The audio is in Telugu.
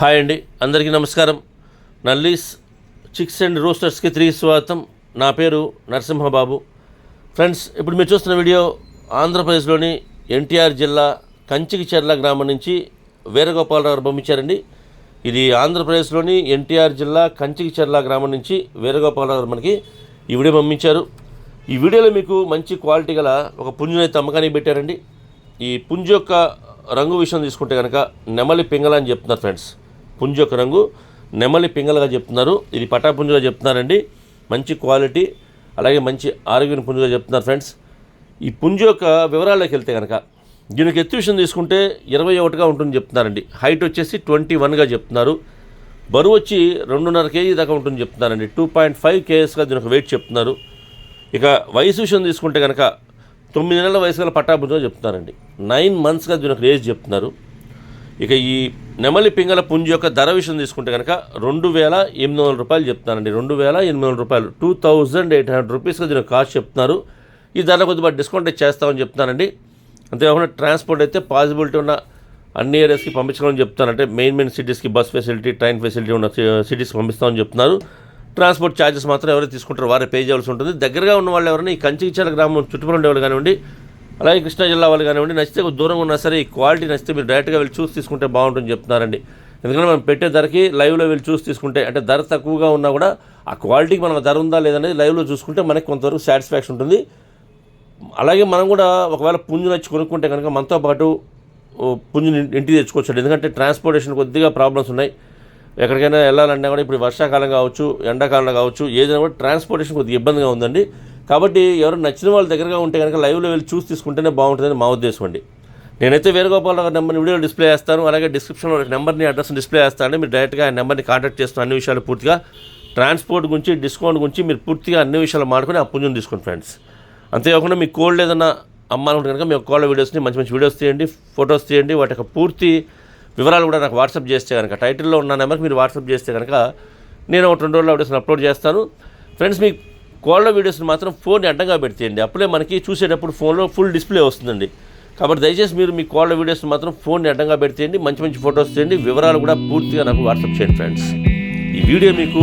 హాయ్ అండి అందరికీ నమస్కారం. నల్లీస్ చిక్స్ అండ్ రోస్టర్స్కి తిరిగి స్వాగతం. నా పేరు నరసింహబాబు. ఫ్రెండ్స్ ఇప్పుడు మీరు చూస్తున్న వీడియో ఆంధ్రప్రదేశ్లోని ఎన్టీఆర్ జిల్లా కంచికిచెర్ల గ్రామం నుంచి వీరగోపాలరావు పంపించారండి. ఇది ఆంధ్రప్రదేశ్లోని ఎన్టీఆర్ జిల్లా కంచికిచెర్ల గ్రామం నుంచి వీరగోపాలరావు గారు మనకి ఈ వీడియో పంపించారు. ఈ వీడియోలో మీకు మంచి క్వాలిటీ గల ఒక పుంజునైతే అమ్మకానికి పెట్టారండి. ఈ పుంజు యొక్క రంగు విషయం తీసుకుంటే కనుక నెమలి పింగళ అని చెప్తున్నారు ఫ్రెండ్స్. పుంజు యొక్క రంగు. నెమలి పింగలుగా చెప్తున్నారు. ఇది పటాపుంజుగా చెప్తున్నారండి. మంచి క్వాలిటీ అలాగే మంచి ఆరోగ్యం పుంజుగా చెప్తున్నారు ఫ్రెండ్స్. ఈ పుంజు యొక్క వివరాల్లోకి వెళ్తే కనుక దీనికి ఎత్తు విషయం తీసుకుంటే ఇరవై ఒకటిగా ఉంటుంది చెప్తున్నారండి. హైట్ వచ్చేసి ట్వంటీ వన్గా చెప్తున్నారు. బరువు వచ్చి రెండున్నర కేజీ దాకా ఉంటుంది చెప్తున్నారండి. టూ పాయింట్ ఫైవ్ కేఎస్గా దీనికి వెయిట్ చెప్తున్నారు. ఇక వయసు విషయం తీసుకుంటే కనుక తొమ్మిది నెలల వయసు గల పట్టాపుంజుగా చెప్తున్నారండి. నైన్ మంత్స్గా దీనికి ఏజ్ చెప్తున్నారు. ఇక ఈ నెమలి పింగళ పుంజు యొక్క ధర విషయం తీసుకుంటే కనుక రెండు వేల ఎనిమిది వందల రూపాయలు చెప్తానండి రెండు వేల ఎనిమిది వందల రూపాయలు. టూ థౌజండ్ ఎయిట్ హండ్రెడ్ రూపీస్గా దీనికి కాస్ట్ చెప్తున్నారు. ఈ ధర కొద్దిగా డిస్కౌంట్ చేస్తామని చెప్తానండి అంతేకాకుండా ట్రాన్స్పోర్ట్ అయితే పాసిబిలిటీ ఉన్న అన్ని ఏరియాస్కి పంపించగలని చెప్తానంటే మెయిన్ మెయిన్ సిటీస్కి బస్ ఫెసిలిటీ ట్రైన్ ఫెసిలిటీ ఉన్న సిటీస్కి పంపిస్తామని చెప్తున్నారు. ట్రాన్స్పోర్ట్ ఛార్జెస్ మాత్రం ఎవరైతే తీసుకుంటారో వారే పే చేయాల్సి ఉంటుంది. దగ్గరగా ఉన్న వాళ్ళు ఎవరైనా ఈ కంచికిచాల గ్రామం చుట్టుపక్కల ఉండేవాళ్ళు కానివ్వండి అలాగే కృష్ణా జిల్లా వాళ్ళు కానివ్వండి నచ్చితే దూరంగా ఉన్నా సరే ఈ క్వాలిటీ నచ్చితే మీరు డైరెక్ట్గా వెళ్ళి చూసి తీసుకుంటే బాగుంటుంది చెప్తున్నారండి. ఎందుకంటే మనం పెట్టే ధరకి లైవ్లో వెళ్ళి చూసి తీసుకుంటే అంటే ధర తక్కువగా ఉన్నా కూడా ఆ క్వాలిటీకి మనం ధర ఉందా లేదనేది లైవ్లో చూసుకుంటే మనకి కొంతవరకు సాటిస్ఫాక్షన్ ఉంటుంది. అలాగే మనం కూడా ఒకవేళ పుంజు నచ్చి కొనుక్కుంటే కనుక మనతో పాటు పుంజుని ఇంటికి తెచ్చుకోవచ్చు. ఎందుకంటే ట్రాన్స్పోర్టేషన్ కొద్దిగా ప్రాబ్లమ్స్ ఉన్నాయి. ఎక్కడికైనా వెళ్ళాలన్నా కూడా ఇప్పుడు వర్షాకాలం కావచ్చు ఎండాకాలం కావచ్చు ఏదైనా కూడా ట్రాన్స్పోర్టేషన్ కొద్దిగా ఇబ్బందిగా ఉందండి. కాబట్టి ఎవరు నచ్చిన వాళ్ళ దగ్గరగా ఉంటే కనుక లైవ్లో వెళ్ళి చూసి తీసుకుంటేనే బాగుంటుందని మా ఉద్దేశం అండి. నేనైతే వేణుగోపాల్ గారి నెంబర్ని వీడియో డిస్ప్లే చేస్తాను. అలాగే డిస్క్రిప్షన్లో నెంబర్ని అడ్రస్ డిస్ప్లే చేస్తాను. మీరు డైరెక్ట్గా ఆ నెంబర్ని కాంటాక్ట్ చేస్తాను అన్ని విషయాలు పూర్తిగా ట్రాన్స్పోర్ట్ గురించి డిస్కౌంట్ గురించి మీరు పూర్తిగా అన్ని విషయాలు మాడుకొని ఆ పుంజుని తీసుకోండి ఫ్రెండ్స్. అంతేకాకుండా మీ కోల్డ్ ఏదైనా అమ్మాలంటే కనుక మీ కోళ్ళ వీడియోస్ని మంచి మంచి వీడియోస్ తీయండి ఫొటోస్ తీయండి. వాటి యొక్క పూర్తి వివరాలు కూడా నాకు వాట్సాప్ చేస్తే కనుక టైటిల్లో ఉన్న నెంబర్కి మీరు వాట్సాప్ చేస్తే కనుక నేను ఒక రెండు రోజుల్లో వీడియోస్ని అప్లోడ్ చేస్తాను. ఫ్రెండ్స్ మీకు కోళ్ళ వీడియోస్ని మాత్రం ఫోన్ అడ్డంగా పెడితేయండి. అప్పుడే మనకి చూసేటప్పుడు ఫోన్లో ఫుల్ డిస్ప్లే వస్తుందండి. కాబట్టి దయచేసి మీరు మీ కోళ్ళ వీడియోస్ని మాత్రం ఫోన్ని అడ్డంగా పెడితేయండి. మంచి మంచి ఫొటోస్ తీయండి. వివరాలు కూడా పూర్తిగా నాకు వాట్సాప్ చేయండి ఫ్రెండ్స్. ఈ వీడియో మీకు